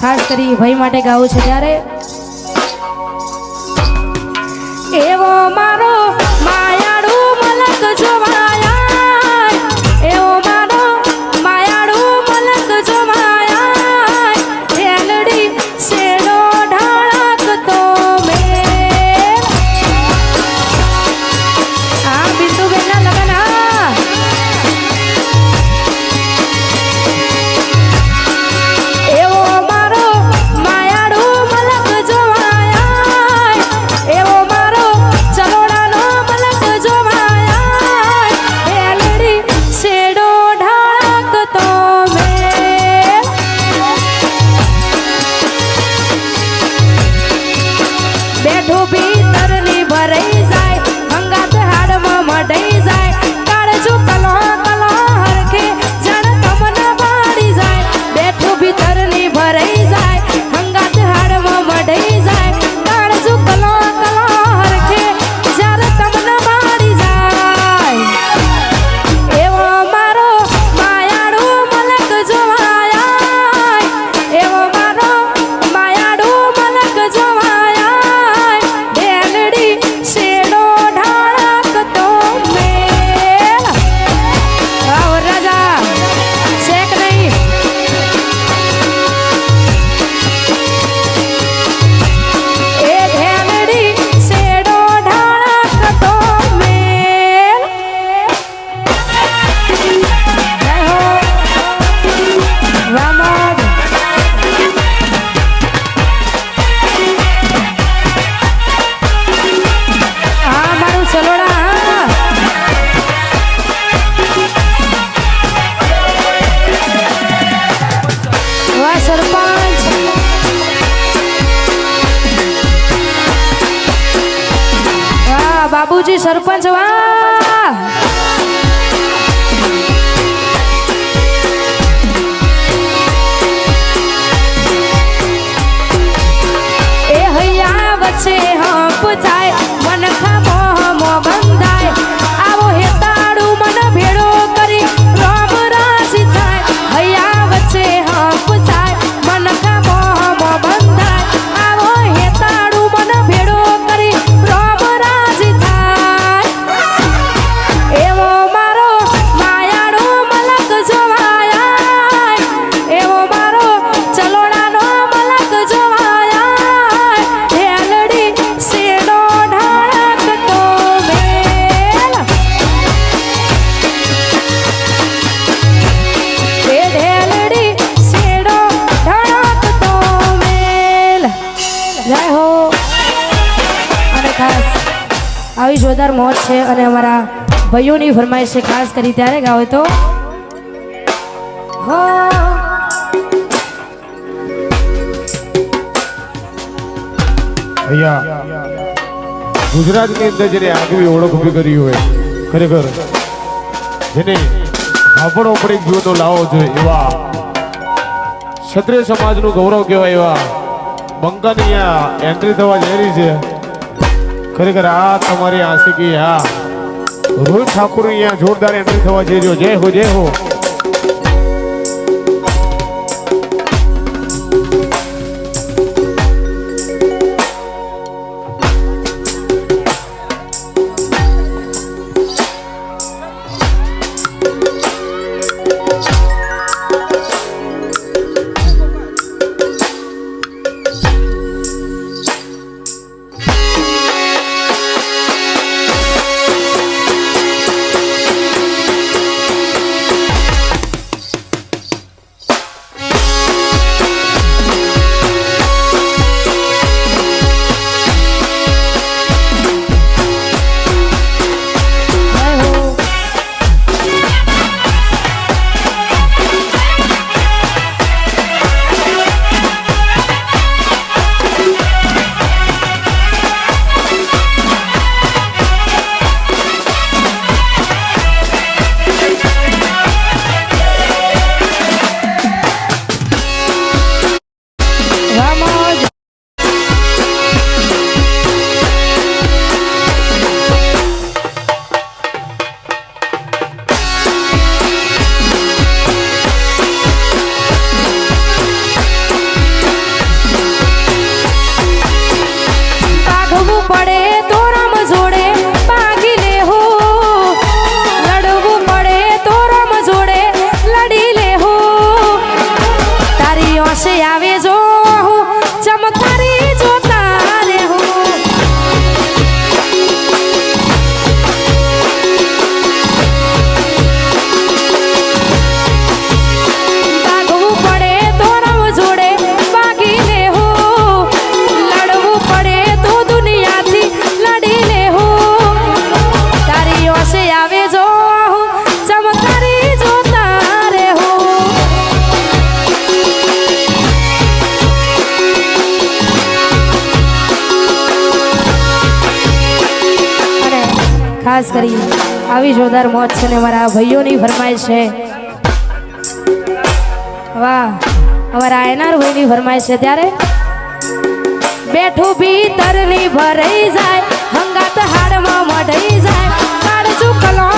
ખાસ કરી ભાઈ માટે ગાવું છે ત્યારે. એવો મારો પછી સરપંચ વા વધારે મોજ છે અને અમારા ભાઈઓની ફરમાઈશ છે, ખાસ કરી ત્યારે ગાવે તો. ગુજરાતની અંદર જેને આગવી ઓળખ ઊભી કરી હોય, ખરેખર જેને આપણો પણ એક તો લાવો જોઈએ, એવા ક્ષત્રિય સમાજનું ગૌરવ કહેવાય એવા બંકાની એન્ટ્રી થવા જઈ રહી છે. ખરેખર આ તમારી આશિકી, હા. રોહિત ઠાકોર અહીંયા જોરદાર એન્ટ્રી થવા જઈ રહ્યો. જય હો જય હો. ખાસ કરી આવી જોરદાર મોજ છે ને અમારા ભાઈઓની ફરમાઈશ છે. વાહ, અમારા એનાર ભાઈની ફરમાઈશ છે ત્યારે. બેઠું ભીતરની ભરાઈ જાય, હંગાત હાડમાં મઢાઈ જાય. કાળ ચૂકલો